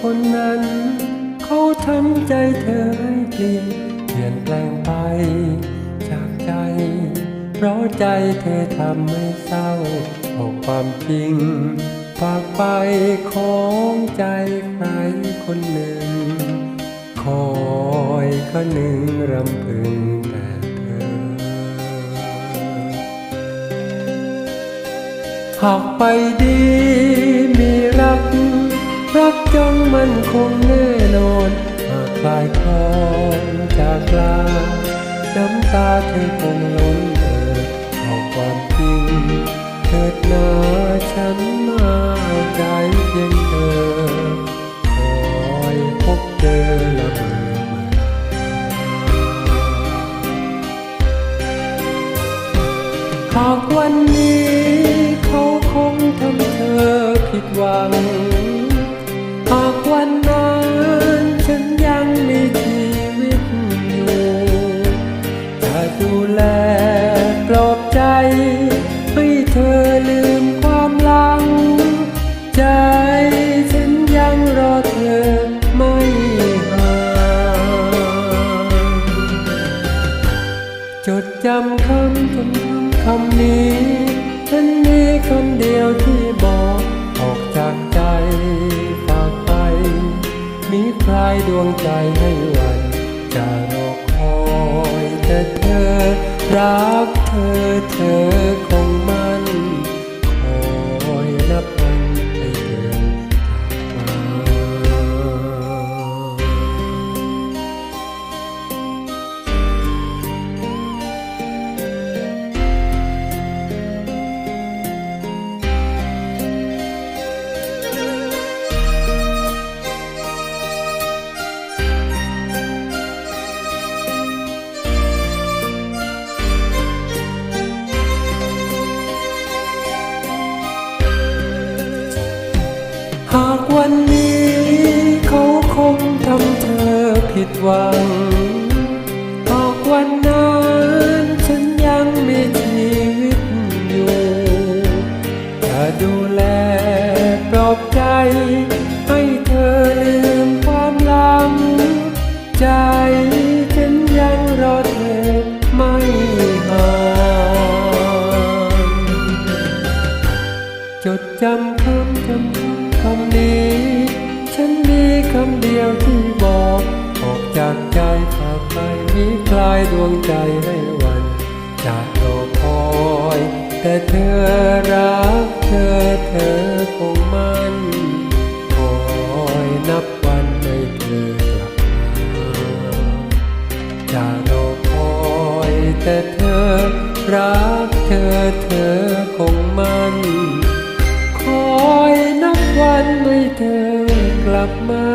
คนนั้น เขาทำใจเธอให้เปลี่ยนเปลี่ยนแปลงไป จากใจ เพราะใจเธอทำให้เศร้าบอกความจริงฝากไปของใจใครคนหนึ่ง คอยก็หนึ่งรำพึงแต่เธอ หากไปดีมีรัก ลายคลอนจากลาน้ำตาเธอคงล้นเอ่อเอาความจริงเถิดนาฉันมาใจเพียงเธอคอยพบเจอละเมอมาหากวันนี้เขาคงทำเธอผิดหวัง คำจนคำคำนี้ฉันมีคำเดียวที่บอกออกจากใจฝากไป มีใครดวงใจให้วันจะรอคอยแต่เธอรัก ดหวังหากวันนั้นฉันยังมีชีวิตอยู่จะดูแลปลอบใจ ให้เธอลืมความลังใจฉันยังรอเธอไม่ห่างจดจำคำจำคำคำนี้ ฉันมีคำเดียวที่ ดวงใจให้วันจะรอคอย แต่เธอรักเธอเธอคงมันคอยนับวันให้เธอกลับมาจะรอคอยแต่เธอรักเธอเธอคงมันคอยนับวันให้เธอกลับมา